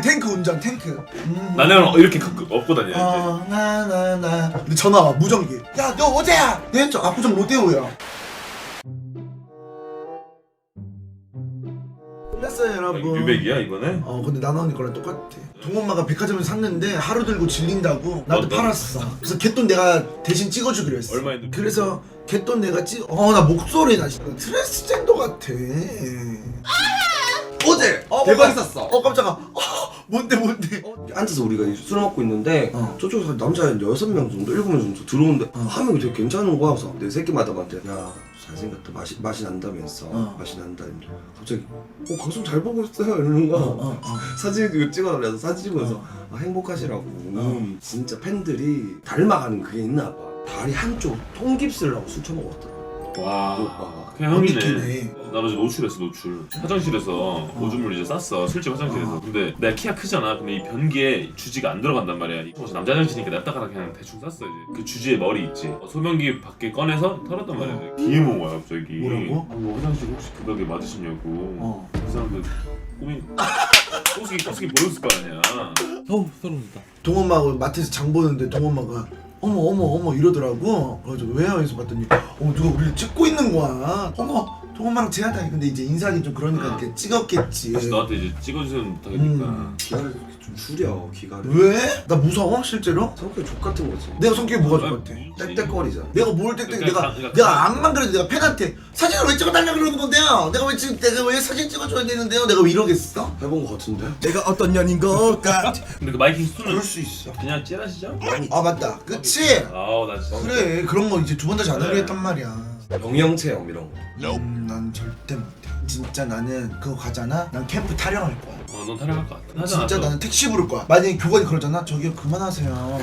탱크 탱크 운전 탱크 음. 나는 이렇게 크- 업고 다녀야지. 어, 나, 나, 나. 근데 전화 와, 무전기. 야, 너 어제야? 네, 저 압구정 롯데호야. 끝났어요, 여러분. 유백이야 이번에? 어, 근데 나나언니 거랑 똑같아. 동엄마가 백화점에서 샀는데 하루 들고 질린다고 너- 너- 팔았어. 그래서 개돈 내가 대신 찍어주기로 했어. 얼마인데? 그래서 개돈 내가 찍, 어, 나 목소리 나 진짜 트랜스젠더 같아. 어제 어, 대박 뭐야? 있었어. 어, 깜짝아. 어, 뭔데, 뭔데? 앉아서 우리가 이제 술 먹고 있는데 어. 저쪽에서 남자 한 여섯 명 정도, 일곱 명 정도 들어오는데 한 명이 되게 괜찮은 거야. 그래서 내 새끼 마담한테 야 잘생겼다 맛이 맛이 난다면서 어. 맛이 난다. 이러는데 갑자기 어 방송 잘 보고 있어요 이러는 거야. 어, 어. 사진 이거 찍어달래서 사진 찍으면서 아, 행복하시라고 음, 진짜 팬들이 닮아가는 그게 있나 봐. 다리 한쪽 통깁스를 하고 술 처먹었더라. 와. 오빠가. 형이네. 느끼네. 나 어제 노출했어 노출. 화장실에서 오줌을 이제 쌌어. 실제 화장실에서. 어. 근데 내가 키가 크잖아. 근데 이 변기에 주지가 안 들어간단 말이야. 이 혹시 남자 화장실이니까 냅다가 그냥 대충 쌌어 이제. 그 주지에 머리 있지. 어, 소변기 밖에 꺼내서 털었단 말이야. DM 온 거야 갑자기. 뭐라고? 어, 뭐 화장실 혹시 그 벽에 맞으시냐고. 어. 그 사람들 꼬미 꼬스기 꼬스기 보였을 거 아니야. 어우 소름 돋다 동엄마가 마트에서 장 보는데 동엄마가 어머 어머 어머 이러더라고. 그래서 왜요? 해서 봤더니 어 누가 우리를 찍고 있는 거야. 어머 동엄마랑 제하다 근데 이제 인사하기 좀 그러니까 이렇게 찍었겠지 그래서 너한테 이제 찍어주세요 못하겠니까. 음. 기가를 좀 줄여 기가를. 왜? 나 무서워 실제로? 성격 족 같은 거지. 내가 성격이 뭐가 아, 좋같아 땡땡거리잖아. 내가 뭘 땡땡 그러니까 내가 가- 그러니까 내가 가- 안만 그래도 내가 팬한테 사진을 왜 찍어달라 그러는 건데요 내가 왜 지금 내가 왜 사진 찍어줘야 되는데요 내가 왜 이러겠어? 해본 거 같은데? 내가 어떤 년인 걸까? 근데 그 마이킹 수는 그럴 수 있어 그냥 찌라시죠? 아 맞다 그치? 아우 나 진짜. 그래 그런 거 이제 두 번 다시 안 하기로 그래. 했단 말이야 병영 체험 이런 거. 음, 난 절대 못해. 진짜 나는 그거 가잖아. 난 캠프 타령할 거야. 어, 넌 타령할 것 같아. 진짜 또. 나는 택시 부를 거야. 만약에 교관이 그러잖아. 저기요 그만하세요.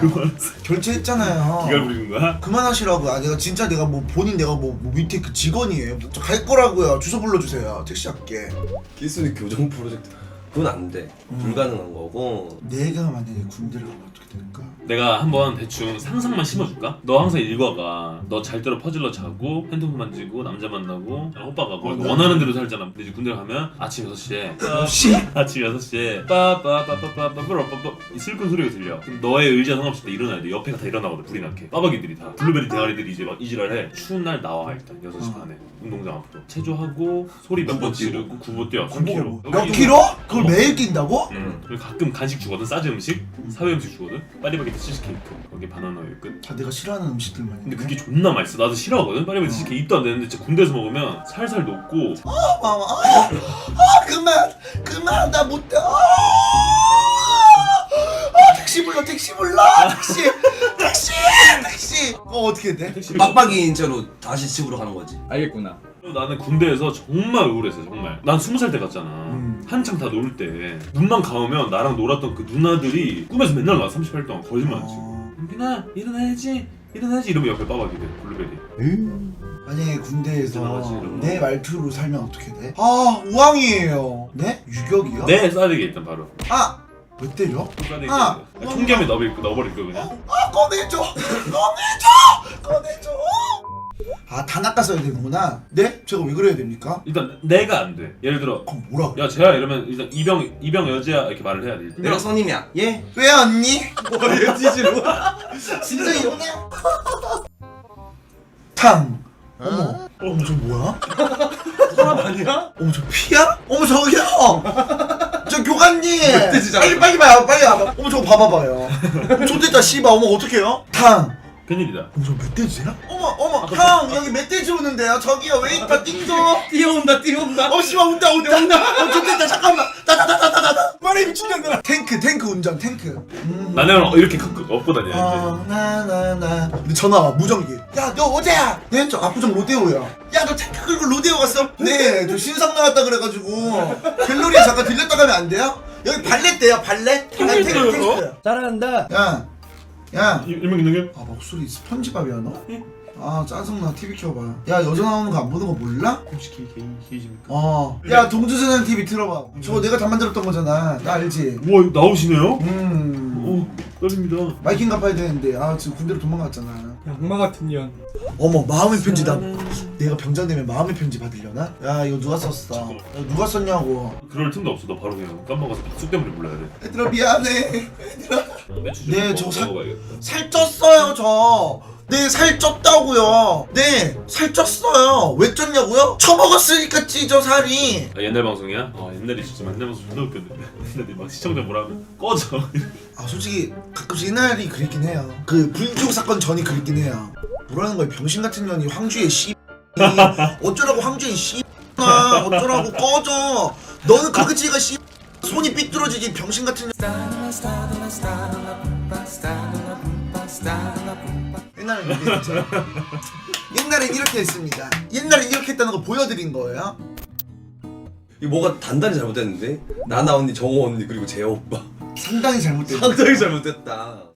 결제했잖아요. 기가 부리는 거야? 그만하시라고. 아 내가 진짜 내가 뭐 본인 내가 뭐, 뭐 밑에 그 직원이에요. 저갈 거라고요. 주소 불러주세요. 택시 할게. 기술이 교정 프로젝트. 그건 안 돼. 불가능한 거고. 내가 만약에 군대를 가면 어떻게 될까? 내가 한번 대충 상상만 심어줄까? 너 항상 일과가 너잘 대로 퍼질러 자고 핸드폰 만지고 남자 만나고 오빠가 뭐 어, 나- 원하는 대로 살잖아 근데 이제 군대 가면 아침 6시에 씨. 아침 6시에 빠빠빠빠빠빠빠빠빠 이 슬픈 소리가 들려 그럼 너의 의지와 상관없이 다 일어나야 돼 옆에가 다 일어나거든 불이 나게 빠박이들이 다 블루베리 대가리들이 이제 막 이지랄해 추운 날 나와 일단 6시 어. 반에 운동장 앞으로 체조하고 소리 몇 번. 지르고 구보 뛰어 몇 3km 킬로? 그걸 매일 낀다고? 응. 그리고 가끔 간식 주거든. 싸지 음식? 사회 음식 주거든. 파리바게트 치즈케이크. 거기 바나나 우유 끝. 다 내가 싫어하는 음식들만. 근데 그게 존나 맛있어. 나도 싫어하거든. 파리바게트 치즈케이크 입도 안 되는데 진짜 군대에서 먹으면 살살 녹고. 아, 아, 아, 그만, 그만, 나 못, 아, 아, 어 어떻게 돼? 빡빡이인 채로 다시 집으로 가는 거지. 알겠구나 그리고 나는 군대에서 정말 우울했어 정말 난 스무 살 때 갔잖아 음. 한창 다 놀 때 눈만 감으면 나랑 놀았던 그 누나들이 꿈에서 맨날 나와 38일 동안 거짓말하지 어, 은빈아 일어나야지 일어나야지 이러면 옆에 빠박이들 블루베리 만약에 군대에서 이런 거. 내 말투로 살면 어떻게 돼? 아, 우왕이에요. 네? 유격이요? 내 싸대기 일단 바로 아, 왜 때려? 아! 총겸에 넣어버릴, 넣어버릴 거 그냥 아, 꺼내줘, 꺼내줘, 꺼내줘. 아, 다 낚았어야 되는구나. 네? 제가 왜 그래야 됩니까? 일단 내가 안 돼. 예를 들어 그럼 뭐라고? 야 쟤야 이러면 일단 이병 이병 여자야 이렇게 말을 해야 돼. 일단. 내가 선임이야. 예? 왜 언니? 뭐야 지지로? 진짜 이러네? 탕. 어머. 어머 저 뭐야? 사람 아니야? 어머 저 피야? 어머 저기요. 저 교관님. 멧돼지잖아. 빨리 빨리 봐요. 빨리 와봐. 어머 저거 봐봐봐요. 좋댔다 씨발. 어머 어떡해요? 탕. 큰일이다. 저 멧돼지야? 어머 어머 탕 여기 멧돼지 오는데요. 저기요 웨이터 띵동. 뛰어온다 뛰어온다. 어 씨발 온다 온다 온다. 어 좋댔다 잠깐만. 따다다다다다. 말이 미친년들아. 탱크 탱크 운전 탱크. 음. 나는 이렇게 크- 업고 다녀야지. 아, 나나나 근데 전화 와 무전기 야 너 어제야 네? 저 압구정 롯데호야 야 너 탱크 끌고 롯데호 갔어? 네저 신상 나왔다 그래가지고 갤러리에 잠깐 들렸다 가면 안 돼요? 여기 발렛 대요 발렛? 아, 탱크? 탱크 잘한다 야 야아 일- 일명 능력. 목소리 스펀지밥이야 너? 아 짜증나 TV 켜봐 야 여자 나오는 거 안 보는 거 몰라? 공식히 개인 기입니까? 어야 동주세상 TV 틀어봐 저거 내가 다 만들었던 거잖아 나 알지? 우와 나오시네요. 음오 떨립니다. 마이킹 갚아야 되는데 아 지금 군대로 도망갔잖아 악마 같은 년. 어머 마음의 편지 나 내가 병장 되면 마음의 편지 받으려나? 야 이거 누가 썼어? 야, 누가 썼냐고 그럴 틈도 없어. 너 바로 그냥 깜빡아서 박수 때문에 불러야 돼. 얘들아 미안해 매출 네, 좀저 먹- 사- 먹어봐야겠다. 살쪘어요 저. 네, 살 쪘다고요. 네, 살 쪘어요. 왜 쪘냐고요? 처먹었으니까 찌죠 살이. 아, 옛날 방송이야? 아 옛날에 진짜 맨날 방송 존나 웃겼는데 옛날에 막 시청자 뭐라 하면 꺼져 아 솔직히 가끔씩 옛날이 그립긴 해요. 그 불교 사건 전이 그립긴 해요. 뭐라는 거야 병신 같은 년이 황주의 씨. 어쩌라고 황주의 씨. 나 어쩌라고 꺼져. 너는 그렇게 찌가 씨. 손이 삐뚤어지지 병신 같은 년. 옛날엔 이렇게 했죠. 옛날엔 이렇게 했습니다. 옛날엔 이렇게 했다는 거 보여드린 거예요. 이 뭐가 단단히 잘못됐는데 나나 언니 정호 언니 그리고 재호 오빠 상당히 잘못된. 상당히 잘못됐다